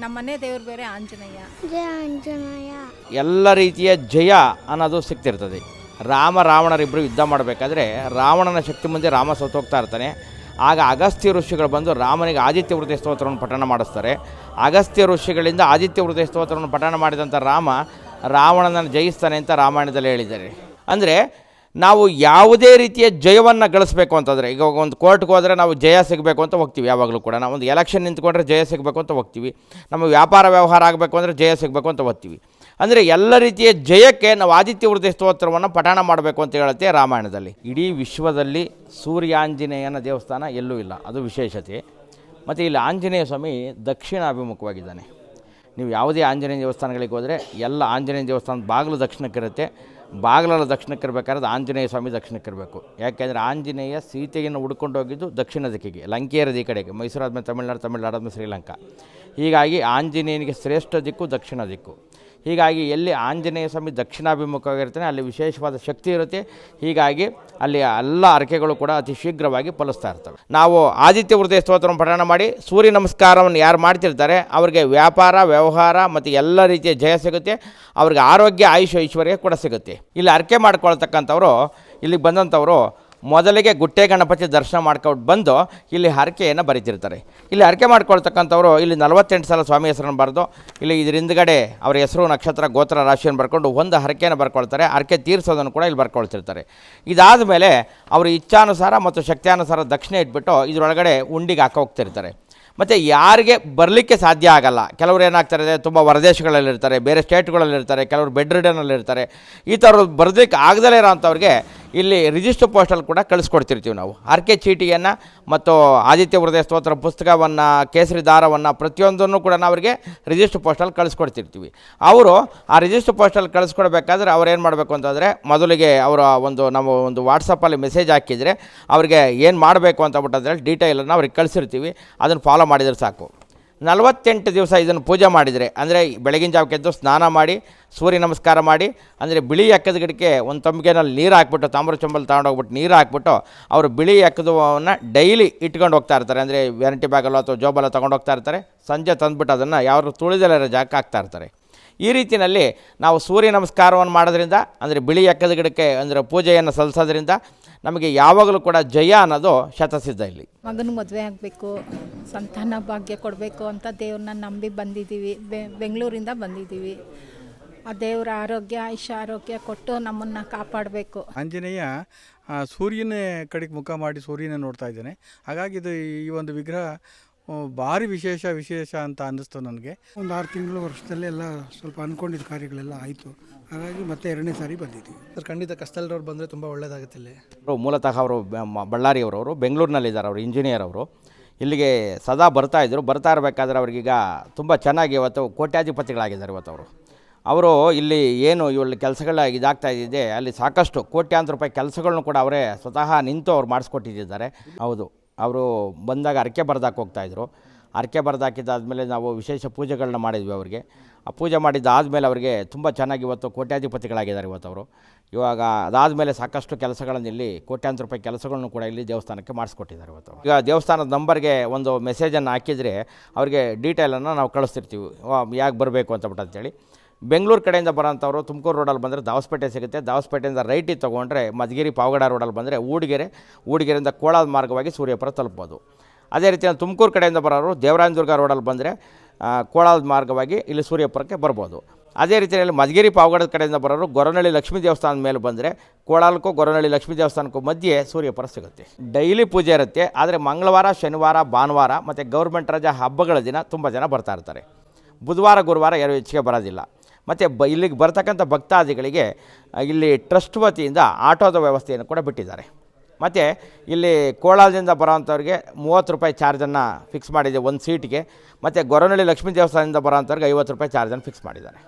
ನಮ್ಮ ಮನೆ ದೇವ್ರು ಬೇರೆ ಆಂಜನೇಯ. ಜಯ ಆಂಜನೇಯ. ಎಲ್ಲ ರೀತಿಯ ಜಯ ಅನ್ನೋದು ಸಿಗ್ತಿರ್ತದೆ. ರಾಮ ರಾವಣರಿಬ್ಬರು ಯುದ್ಧ ಮಾಡಬೇಕಾದ್ರೆ ರಾವಣನ ಶಕ್ತಿ ಮುಂದೆ ರಾಮ ಸೋತೋಗ್ತಾ ಇರ್ತಾನೆ. ಆಗ ಅಗಸ್ತ್ಯ ಋಷಿಗಳು ಬಂದು ರಾಮನಿಗೆ ಆದಿತ್ಯ ಹೃದಯ ಸ್ತೋತ್ರವನ್ನು ಪಠಣ ಮಾಡಿಸ್ತಾರೆ. ಅಗಸ್ತ್ಯ ಋಷಿಗಳಿಂದ ಆದಿತ್ಯ ಹೃದಯ ಸ್ತೋತ್ರವನ್ನು ಪಠಣ ಮಾಡಿದಂಥ ರಾಮ ರಾವಣನನ್ನು ಜಯಿಸ್ತಾನೆ ಅಂತ ರಾಮಾಯಣದಲ್ಲಿ ಹೇಳಿದ್ದಾರೆ. ಅಂದರೆ ನಾವು ಯಾವುದೇ ರೀತಿಯ ಜಯವನ್ನು ಗಳಿಸ್ಬೇಕು ಅಂತಂದರೆ, ಈಗ ಒಂದು ಕೋರ್ಟ್ಗೆ ಹೋದರೆ ನಾವು ಜಯ ಸಿಗಬೇಕು ಅಂತ ಹೋಗ್ತೀವಿ, ಯಾವಾಗಲೂ ಕೂಡ. ನಾವು ಒಂದು ಎಲೆಕ್ಷನ್ ನಿಂತ್ಕೊಂಡ್ರೆ ಜಯ ಸಿಗಬೇಕು ಅಂತ ಹೋಗ್ತೀವಿ. ನಮ್ಮ ವ್ಯಾಪಾರ ವ್ಯವಹಾರ ಆಗಬೇಕು ಅಂದರೆ ಜಯ ಸಿಗಬೇಕು ಅಂತ ಹೋಗ್ತೀವಿ. ಅಂದರೆ ಎಲ್ಲ ರೀತಿಯ ಜಯಕ್ಕೆ ನಾವು ಆದಿತ್ಯ ಹೃದಯ ಸ್ತೋತ್ರವನ್ನು ಪಠಣ ಮಾಡಬೇಕು ಅಂತ ಹೇಳುತ್ತೆ ರಾಮಾಯಣದಲ್ಲಿ. ಇಡೀ ವಿಶ್ವದಲ್ಲಿ ಸೂರ್ಯಾಂಜನೇಯನ ದೇವಸ್ಥಾನ ಎಲ್ಲೂ ಇಲ್ಲ, ಅದು ವಿಶೇಷತೆ. ಮತ್ತು ಇಲ್ಲಿ ಆಂಜನೇಯ ಸ್ವಾಮಿ ದಕ್ಷಿಣ ಅಭಿಮುಖವಾಗಿದ್ದಾನೆ ನೀವು ಯಾವುದೇ ಆಂಜನೇಯ ದೇವಸ್ಥಾನಗಳಿಗೆ ಹೋದರೆ, ಎಲ್ಲ ಆಂಜನೇಯ ದೇವಸ್ಥಾನದ ಬಾಗಿಲು ದಕ್ಷಿಣಕ್ಕಿರುತ್ತೆ ಬಾಗಿಲೆಲ್ಲ ದಕ್ಷಿಣಕ್ಕಿರ್ಬೇಕಾದ್ರೆ ಆಂಜನೇಯ ಸ್ವಾಮಿ ದಕ್ಷಿಣಕ್ಕೆ ಇರಬೇಕು. ಯಾಕೆಂದರೆ ಆಂಜನೇಯ ಸೀತೆಯನ್ನು ಹುಡ್ಕೊಂಡು ಹೋಗಿದ್ದು ದಕ್ಷಿಣ ದಿಕ್ಕಿಗೆ ಲಂಕೆಯರದ ಈ ಕಡೆಗೆ ಮೈಸೂರು ಆದಮೇಲೆ ತಮಿಳ್ನಾಡು ತಮಿಳ್ನಾಡು ಆದಮೇಲೆ ಶ್ರೀಲಂಕಾ. ಹೀಗಾಗಿ ಆಂಜನೇಯನಿಗೆ ಶ್ರೇಷ್ಠ ದಿಕ್ಕು, ದಕ್ಷಿಣ ದಿಕ್ಕು. ಹೀಗಾಗಿ ಎಲ್ಲಿ ಆಂಜನೇಯ ಸ್ವಾಮಿ ದಕ್ಷಿಣಾಭಿಮುಖವಾಗಿರ್ತಾನೆ, ಅಲ್ಲಿ ವಿಶೇಷವಾದ ಶಕ್ತಿ ಇರುತ್ತೆ. ಹೀಗಾಗಿ ಅಲ್ಲಿ ಎಲ್ಲ ಅರಕೆಗಳು ಕೂಡ ಅತಿ ಶೀಘ್ರವಾಗಿ ಫಲಿಸ್ತಾ ಇರ್ತವೆ. ನಾವು ಆದಿತ್ಯ ಹೃದಯ ಸ್ತೋತ್ರವನ್ನು ಪಠಣ ಮಾಡಿ, ಸೂರ್ಯ ನಮಸ್ಕಾರವನ್ನು ಯಾರು ಮಾಡ್ತಿರ್ತಾರೆ, ಅವರಿಗೆ ವ್ಯಾಪಾರ, ವ್ಯವಹಾರ ಮತ್ತು ಎಲ್ಲ ರೀತಿಯ ಜಯ ಸಿಗುತ್ತೆ. ಅವ್ರಿಗೆ ಆರೋಗ್ಯ ಆಯುಷ್ ಐಶ್ವರ್ಯ ಕೂಡ ಸಿಗುತ್ತೆ. ಇಲ್ಲಿ ಅರಕೆ ಮಾಡ್ಕೊಳ್ತಕ್ಕಂಥವ್ರು, ಇಲ್ಲಿಗೆ ಬಂದಂಥವರು ಮೊದಲಿಗೆ ಗುಟ್ಟೆ ಗಣಪತಿ ದರ್ಶನ ಮಾಡ್ಕೊಂಡು ಬಂದು ಇಲ್ಲಿ ಹರಕೆಯನ್ನು ಬರೀತಿರ್ತಾರೆ. ಇಲ್ಲಿ ಹರಕೆ ಮಾಡ್ಕೊಳ್ತಕ್ಕಂಥವ್ರು ಇಲ್ಲಿ ನಲವತ್ತೆಂಟು ಸಲ ಸ್ವಾಮಿ ಹೆಸರನ್ನು ಬರೆದು, ಇಲ್ಲಿ ಇದ್ರ ಹಿಂದ್ಗಡೆ ಅವರ ಹೆಸರು, ನಕ್ಷತ್ರ, ಗೋತ್ರ ರಾಶಿಯನ್ನು ಬರ್ಕೊಂಡು ಒಂದು ಹರಕೆಯನ್ನು ಬರ್ಕೊಳ್ತಾರೆ. ಹರಕೆ ತೀರಿಸೋದನ್ನು ಕೂಡ ಇಲ್ಲಿ ಬರ್ಕೊಳ್ತಿರ್ತಾರೆ. ಇದಾದ ಮೇಲೆ ಅವರ ಇಚ್ಛಾನುಸಾರ ಮತ್ತು ಶಕ್ತಿಯಾನುಸಾರ ದಕ್ಷಿಣೆ ಇಟ್ಬಿಟ್ಟು ಇದರೊಳಗಡೆ ಉಂಡಿಗೆ ಹಾಕೋಗ್ತಿರ್ತಾರೆ ಮತ್ತು ಯಾರಿಗೆ ಬರಲಿಕ್ಕೆ ಸಾಧ್ಯ ಆಗಲ್ಲ. ಕೆಲವರು ಏನಾಗ್ತಾರೆ, ತುಂಬ ಹೊರದೇಶಗಳಲ್ಲಿರ್ತಾರೆ, ಬೇರೆ ಸ್ಟೇಟ್ಗಳಲ್ಲಿರ್ತಾರೆ ಕೆಲವರು ಬೆಡ್ ರಿಡನಲ್ಲಿರ್ತಾರೆ ಈ ಥರ ಬರಲಿಕ್ಕೆ ಆಗದಲ್ಲೇ ಇರೋ ಅಂಥವ್ರಿಗೆ ಇಲ್ಲಿ ರಿಜಿಸ್ಟರ್ ಪೋಸ್ಟಲ್ಲಿ ಕೂಡ ಕಳಿಸ್ಕೊಡ್ತಿರ್ತೀವಿ ನಾವು. ಆರ್ ಕೆ ಚೀಟಿಯನ್ನು ಮತ್ತು ಆದಿತ್ಯ ಹೃದಯ ಸ್ತೋತ್ರ ಪುಸ್ತಕವನ್ನು, ಕೇಸರಿ ದಾರವನ್ನು ಪ್ರತಿಯೊಂದನ್ನು ಕೂಡ ನಾವು ಅವರಿಗೆ ರಿಜಿಸ್ಟರ್ ಪೋಸ್ಟಲ್ಲಿ ಕಳಿಸ್ಕೊಡ್ತಿರ್ತೀವಿ. ಅವರು ಆ ರಿಜಿಸ್ಟರ್ ಪೋಸ್ಟಲ್ಲಿ ಕಳಿಸ್ಕೊಡ್ಬೇಕಾದ್ರೆ ಅವ್ರು ಏನು ಮಾಡಬೇಕು ಅಂತಂದರೆ ಮೊದಲಿಗೆ ಅವರ ಒಂದು ನಾವು ಒಂದು ವಾಟ್ಸಪ್ಪಲ್ಲಿ ಮೆಸೇಜ್ ಹಾಕಿದರೆ ಅವರಿಗೆ ಏನು ಮಾಡಬೇಕು ಅಂತ ಬಿಟ್ಟಂದ್ರೆ ಡೀಟೇಲನ್ನು ಅವ್ರಿಗೆ ಕಳಿಸಿರ್ತೀವಿ. ಅದನ್ನು ಫಾಲೋ ಮಾಡಿದರೆ ಸಾಕು. ನಲವತ್ತೆಂಟು ದಿವಸ ಇದನ್ನು ಪೂಜೆ ಮಾಡಿದರೆ, ಅಂದರೆ ಬೆಳಗಿನ ಜಾವಕ್ಕೆದ್ದು ಸ್ನಾನ ಮಾಡಿ, ಸೂರ್ಯ ನಮಸ್ಕಾರ ಮಾಡಿ, ಅಂದರೆ ಬಿಳಿ ಎಕ್ಕದ ಗಿಡಕ್ಕೆ ಒಂದು ತಂಬಿಗೆನಲ್ಲಿ ನೀರು ಹಾಕ್ಬಿಟ್ಟು, ತಾಮ್ರ ಚೊಂಬಲ್ ತಗೊಂಡೋಗ್ಬಿಟ್ಟು ನೀರು ಹಾಕ್ಬಿಟ್ಟು, ಅವರು ಬಿಳಿ ಎಕ್ಕದವನ್ನು ಡೈಲಿ ಇಟ್ಕೊಂಡು ಹೋಗ್ತಾ ಇರ್ತಾರೆ. ಅಂದರೆ ವ್ಯಾರಂಟಿ ಬ್ಯಾಗಲ್ಲೋ ಅಥವಾ ಜೋಬಲ್ಲ ತೊಗೊಂಡು ಹೋಗ್ತಾ ಇರ್ತಾರೆ. ಸಂಜೆ ತಂದುಬಿಟ್ಟು ಅದನ್ನು ಯಾರು ತುಳಿದಲ್ಲಿರೋ ಜಾಗಕ್ಕೆ ಹಾಕ್ತಾ ಇರ್ತಾರೆ. ಈ ರೀತಿಯಲ್ಲಿ ನಾವು ಸೂರ್ಯ ನಮಸ್ಕಾರವನ್ನು ಮಾಡೋದ್ರಿಂದ ಅಂದರೆ ಬಿಳಿ ಎಕ್ಕದ ಗಿಡಕ್ಕೆ ಅಂದರೆ ಪೂಜೆಯನ್ನು ಸಲ್ಲಿಸೋದ್ರಿಂದ ನಮಗೆ ಯಾವಾಗಲೂ ಕೂಡ ಜಯ ಅನ್ನೋದು ಶತಸಿದ್ಧ ಇಲ್ಲಿ. ಮಗನ ಮದುವೆ ಆಗಬೇಕು ಸಂತಾನ ಭಾಗ್ಯ ಕೊಡಬೇಕು ಅಂತ ದೇವ್ರನ್ನ ನಂಬಿ ಬಂದಿದ್ದೀವಿ. ಬೆ- ಬೆಂಗಳೂರಿಂದ ಬಂದಿದ್ದೀವಿ. ಆ ದೇವರ ಆರೋಗ್ಯ ಆಯುಷ್ಯ ಆರೋಗ್ಯ ಕೊಟ್ಟು ನಮ್ಮನ್ನು ಕಾಪಾಡಬೇಕು. ಆಂಜನೇಯ ಸೂರ್ಯನೇ ಕಡೆಗೆ ಮುಖ ಮಾಡಿ ಸೂರ್ಯನ ನೋಡ್ತಾ ಇದ್ದಾನೆ. ಹಾಗಾಗಿ ಇದು ಈ ಒಂದು ವಿಗ್ರಹ ಭಾರಿ ವಿಶೇಷ ವಿಶೇಷ ಅಂತ ಅನ್ನಿಸ್ತು ನನಗೆ. ಒಂದು ಆರು ತಿಂಗಳು ವರ್ಷದಲ್ಲಿ ಎಲ್ಲ ಸ್ವಲ್ಪ ಅಂದ್ಕೊಂಡಿದ್ದ ಕಾರ್ಯಗಳೆಲ್ಲ ಆಯಿತು. ಹಾಗಾಗಿ ಮತ್ತೆ ಎರಡನೇ ಸಾರಿ ಬಂದಿದ್ದೀವಿ ಸರ್ ಖಂಡಿತ ಕಸ್ತಲ್ರವ್ರು ಬಂದರೆ ತುಂಬ ಒಳ್ಳೆಯದಾಗುತ್ತೆ ಇಲ್ಲಿ. ಅವರು ಮೂಲತಃ ಅವರು ಬಳ್ಳಾರಿಯವರವರು ಬೆಂಗಳೂರಿನಲ್ಲಿದ್ದಾರೆ ಅವರು ಇಂಜಿನಿಯರ್ ಅವರು. ಇಲ್ಲಿಗೆ ಸದಾ ಬರ್ತಾ ಇದ್ದರು ಬರ್ತಾ ಇರಬೇಕಾದ್ರೆ ಅವ್ರಿಗೀಗ ತುಂಬ ಚೆನ್ನಾಗಿ ಇವತ್ತು ಕೋಟ್ಯಾಧಿಪತಿಗಳಾಗಿದ್ದಾರೆ ಇವತ್ತು ಅವರು. ಅವರು ಇಲ್ಲಿ ಏನು ಇವಳ ಕೆಲಸಗಳ ಇದಾಗ್ತಾ ಇದ್ದಿದೆ ಅಲ್ಲಿ ಸಾಕಷ್ಟು ಕೋಟ್ಯಾಂತರ ರೂಪಾಯಿ ಕೆಲಸಗಳನ್ನು ಕೂಡ ಅವರೇ ಸ್ವತಃ ನಿಂತು ಅವ್ರು ಮಾಡಿಸ್ಕೊಟ್ಟಿದ್ದಾರೆ. ಹೌದು. ಅವರು ಬಂದಾಗ ಅರಕೆ ಬರ್ದಾಕೆ ಹೋಗ್ತಾಯಿದ್ರು ಅರಕೆ ಬರ್ದಾಕಿದ್ದಾದಮೇಲೆ ನಾವು ವಿಶೇಷ ಪೂಜೆಗಳನ್ನ ಮಾಡಿದ್ವಿ ಅವರಿಗೆ. ಆ ಪೂಜೆ ಮಾಡಿದ್ದಾದಮೇಲೆ ಅವರಿಗೆ ತುಂಬ ಚೆನ್ನಾಗಿ ಇವತ್ತು ಕೋಟ್ಯಾಧಿಪತಿಗಳಾಗಿದ್ದಾರೆ ಇವತ್ತು ಅವರು. ಇವಾಗ ಅದಾದಮೇಲೆ ಸಾಕಷ್ಟು ಕೆಲಸಗಳನ್ನು ಇಲ್ಲಿ ಕೋಟ್ಯಾಂತರ ರೂಪಾಯಿ ಕೆಲಸಗಳನ್ನು ಕೂಡ ಇಲ್ಲಿ ದೇವಸ್ಥಾನಕ್ಕೆ ಮಾಡಿಸ್ಕೊಟ್ಟಿದ್ದಾರೆ ಇವತ್ತು ಈಗ ದೇವಸ್ಥಾನದ ನಂಬರ್ಗೆ ಒಂದು ಮೆಸೇಜನ್ನು ಹಾಕಿದರೆ ಅವರಿಗೆ ಡೀಟೇಲನ್ನು ನಾವು ಕಳಿಸ್ತಿರ್ತೀವಿ. ಯಾಕೆ ಬರಬೇಕು ಅಂತ ಅಂತೇಳಿ. ಬೆಂಗಳೂರು ಕಡೆಯಿಂದ ಬರೋಂಥವ್ರು ತುಮಕೂರು ರೋಡಲ್ಲಿ ಬಂದರೆ ದಾವಸ್ಪೇಟೆ ಸಿಗುತ್ತೆ. ದಾವಸ್ಪೇಟೆಯಿಂದ ರೈಟಿಗೆ ತೊಗೊಂಡ್ರೆ ಮಧುಗಿರಿ ಪಾವಗಡ ರೋಡಲ್ಲಿ ಬಂದರೆ ಊಡಿಗೆರೆ, ಊಡಿಗೆರೆಯಿಂದ ಕೋಳದ ಮಾರ್ಗವಾಗಿ ಸೂರ್ಯಪುರ ತಲುಪ್ಬೋದು ಅದೇ ರೀತಿ ತುಮಕೂರು ಕಡೆಯಿಂದ ಬರೋರು ದೇವರಾಯನದುರ್ಗ ರೋಡಲ್ಲಿ ಬಂದರೆ ಕೋಳಾದ ಮಾರ್ಗವಾಗಿ ಇಲ್ಲಿ ಸೂರ್ಯಪುರಕ್ಕೆ ಬರ್ಬೋದು. ಅದೇ ರೀತಿಯಲ್ಲಿ ಮಧುಗಿರಿ ಪಾವಗಡದ ಕಡೆಯಿಂದ ಬರೋರು ಗೊರನಹಳ್ಳಿ ಲಕ್ಷ್ಮೀ ದೇವಸ್ಥಾನದ ಮೇಲೆ ಬಂದರೆ ಕೋಳಾಲಕ್ಕೂ ಗೊರನಹಳ್ಳಿ ಲಕ್ಷ್ಮೀ ದೇವಸ್ಥಾನಕ್ಕೂ ಮಧ್ಯೆ ಸೂರ್ಯಪುರ ಸಿಗುತ್ತೆ. ಡೈಲಿ ಪೂಜೆ ಇರುತ್ತೆ, ಆದರೆ ಮಂಗಳವಾರ, ಶನಿವಾರ, ಭಾನುವಾರ ಮತ್ತು ಗೌರ್ಮೆಂಟ್ ರಜಾ ಹಬ್ಬಗಳ ದಿನ ತುಂಬ ಜನ ಬರ್ತಾ ಇರ್ತಾರೆ. ಬುಧವಾರ, ಗುರುವಾರ ಯಾರು ಹೆಚ್ಚಿಗೆ ಬರೋದಿಲ್ಲ. ಮತ್ತು ಬ, ಇಲ್ಲಿಗೆ ಬರತಕ್ಕಂಥ ಭಕ್ತಾದಿಗಳಿಗೆ ಇಲ್ಲಿ ಟ್ರಸ್ಟ್ ವತಿಯಿಂದ ಆಟೋದ ವ್ಯವಸ್ಥೆಯನ್ನು ಕೂಡ ಬಿಟ್ಟಿದ್ದಾರೆ. ಮತ್ತು ಇಲ್ಲಿ ಕೋಲಾರದಿಂದ ಬರೋವಂಥವ್ರಿಗೆ ಮೂವತ್ತು ರೂಪಾಯಿ ಚಾರ್ಜನ್ನು ಫಿಕ್ಸ್ ಮಾಡಿದೆ ಒಂದು ಸೀಟಿಗೆ ಮತ್ತು ಗೊರನಳ್ಳಿ ಲಕ್ಷ್ಮೀ ದೇವಸ್ಥಾನದಿಂದ ಬರೋವಂಥವ್ರಿಗೆ ಐವತ್ತು ರೂಪಾಯಿ ಚಾರ್ಜನ್ನು ಫಿಕ್ಸ್ ಮಾಡಿದ್ದಾರೆ.